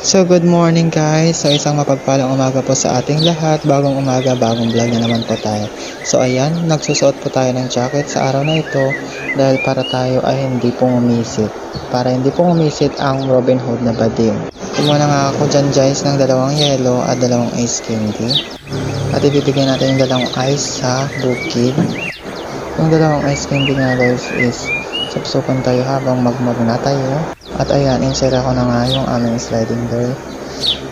So good morning guys. So isang mapagpalang umaga po sa ating lahat. Bagong umaga, bagong vlog na naman po tayo. So ayan, nagsusuot po tayo ng jacket sa araw na ito dahil para tayo ay hindi po umisit. Para hindi po umisit ang Robin Hood na bading. Kumuha nga ako dyan guys ng dalawang yellow at dalawang ice candy. At ibibigay natin yung dalawang ice sa bukid. Yung dalawang ice candy nga guys is sapsukan tayo habang magmag na tayo. At ayan, insert ako na nga yung aming sliding door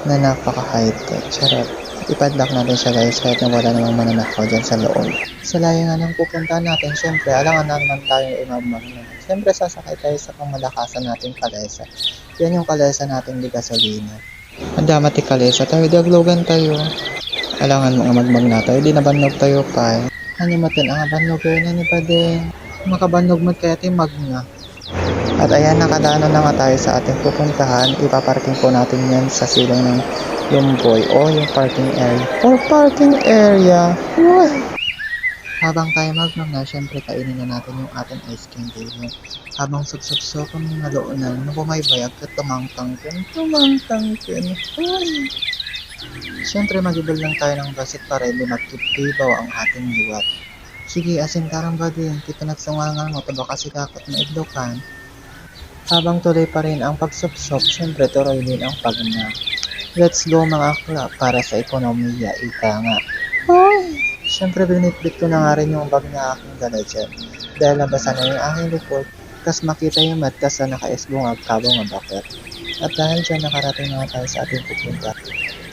na napaka-high-tech. Charot. Ipadlock natin siya guys kahit na wala namang mananakaw dyan sa loob. Sa layo nga ng pupuntahan natin, syempre, alangan na naman tayo imamag na. Syempre, sasakay tayo sa pamalakasan nating kalesa. Yan yung kalesa nating di gasolina. Ang dama ti kalesa tayo, daglogan tayo. Alangan mo nga magmag na tayo, di nabanog tayo pa. Ano matin ang abanog na ni pa din. Makabanog mo kaya ti mag na. At ayan, nakadano na nga tayo sa ating pupuntahan. Ipaparking po natin yan sa silong ng Lumboy o yung parking area. Or parking area. Uy! Habang tayo magmam na, syempre kainin na natin yung ating ice cream table. Habang suksukso kung naloonan, na bumaybayag at tumangtang kin, tumangtang kin. Uy! Syempre magibol lang tayo ng basit para hindi magkipibaw ang ating liwat. Sige, asin karang ba din, kita nagsungangan mo, taba kasi kakot na idlokan. Habang tuloy pa rin ang pagsupsop, syempre tuloy din ang pagna. Let's go mga akla para sa ekonomiya, ika nga. Ay! Syempre binitbit ko na nga rin yung bag na aking dala. Dahil nabasa na yung aking likod, kas makita yung mat kas na nakaisbungag kabo nga bakit. At dahil dyan nakarating na tayo sa ating pupunta.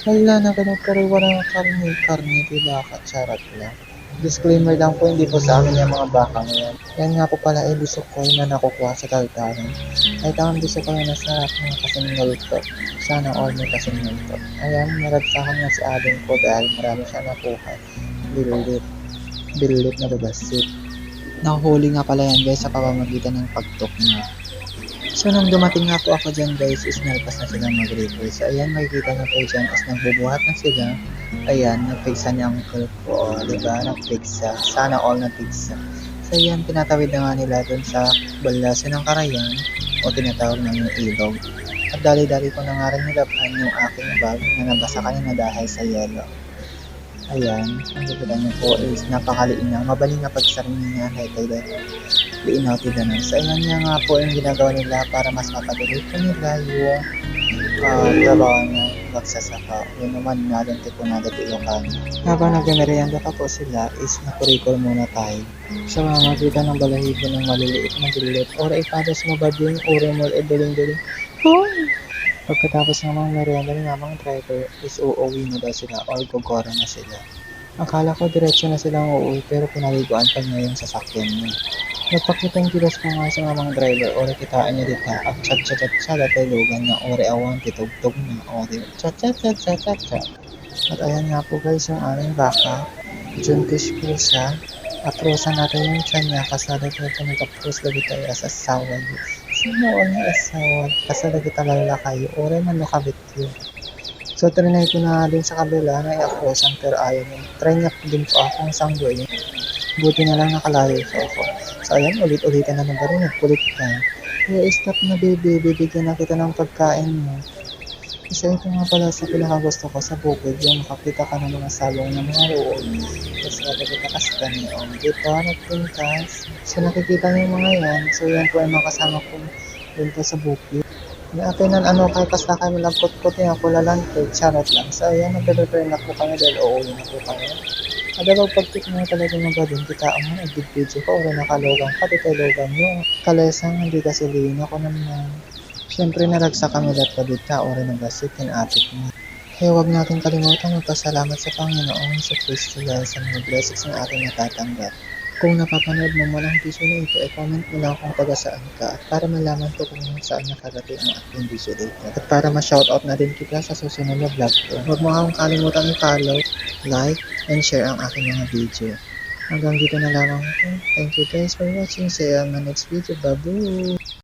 Wala na ganun pero walang karni, karni, di baka, charot lang. Disclaimer lang po, hindi po sa amin yung mga baka ngayon. Yan nga po pala ay busok ko na nakukuha sa kaltaran. Ay tamang busok ko na nasa mga kasingal to. Sana all may kasingal to. Ayan, naragsakan nga si Adam ko dahil marami siya nakuha. Bililit. Bililit na babasit. Nahuhuli nga pala yan guys sa pamamagitan ng pagtok niya. So nung dumating nga po ako dyan guys is nalpas na silang mag-river. So ayan makikita niyo po dyan is nagbubuhat na sila. Ayan, nagpigsa niya ang uncle ko. O, diba? Nagpigsa. Sana all nagpigsa. So ayan, tinatawid na nga nila dun sa balaso ng karayan o tinatawag na yung ilog. At dali-dali ko na nga rin nilabhan yung aking bag na nabasa kanina dahil sa yelo. Ayan, ang nakikita niyo po is napakaliin na. Mabaling na pagsarin niya kahit tayo liinaw tidanan. So ayan nga nga po yung ginagawa nila para mas mapadali po nila yung uh, trabaho niya magsasaka. Yun naman nalang tipo na dati Ilocano. Habang nagmerienda pa po sila is nakurikol muna tayo. Sa mga makita ng balahibo ng maliliit na bililit or ipadas mo ba din uri mo e duling-duling. Hoy! Pagkatapos ng mga merienda ng mga driver is uuwi na daw sila or gogora na sila. Akala ko diretso na silang uuwi pero pinaliguan pa niya yung sasakyan niya. Nagpakitang kilos ko nga sa mga driver ore kitaan niya dito at chat chat chat chat at lugan na ore awan titugtog na ore chat chat chat chat chat chat. At ayan nga po guys yung aming baka. Juntish po siya. Aprosa natin yung tiyan niya kasada ko ito nagapros lagi tayo sa asawa niya. Sino all na asawa? Kasada kita lala kayo. Ore man nakabit yun. So, trinay ko na din sa kabila na i-aprosan pero ayaw niya. Try niya din po akong sanggoy. Buti na lang nakalayo sa ako. So, ayan, ulit-ulitan na naman rin. Nagkulit ka. Kaya stop na baby, bibigyan na kita ng pagkain mo. Kasi ito nga pala sa pinakagusto ko sa bukid, yung makakita ka ng mga salong ng mga roon. Tapos nakikita ka sa kaniyon. Dito, nagpintas. So, nakikita niyo yung mga yan. So, yan po ay mga kasama ko dun po sa bukid. Natin ano kay kasta kami lang kot-kot yung ako lalantig, charot lang. So, ayan, nagpe-prepare na po kami dahil uuwi na po kami. Ada daw pagtik mo talaga ng badin, kita ang mga edit video ko, ora nakalogang ka, di logan yung kalesang hindi kasi liwin ako naman. Siyempre naragsa kami lahat ka dito, ora nagasit yung atik mo. Kaya huwag natin kalimutan magpasalamat sa Panginoon sa Kristo dahil sa mga blessings na ating natatanggap. Kung napapanood mo mo lang video na ito, i-comment mo lang kung taga saan ka para malaman ko kung saan nakarating ang ating video dito. At para ma-shoutout na din kita sa susunod na vlog ko. Huwag mo akong kalimutan i-follow, like, and share ang aking mga video. Hanggang dito na lamang po. Thank you guys for watching. See you on my next video. Babu!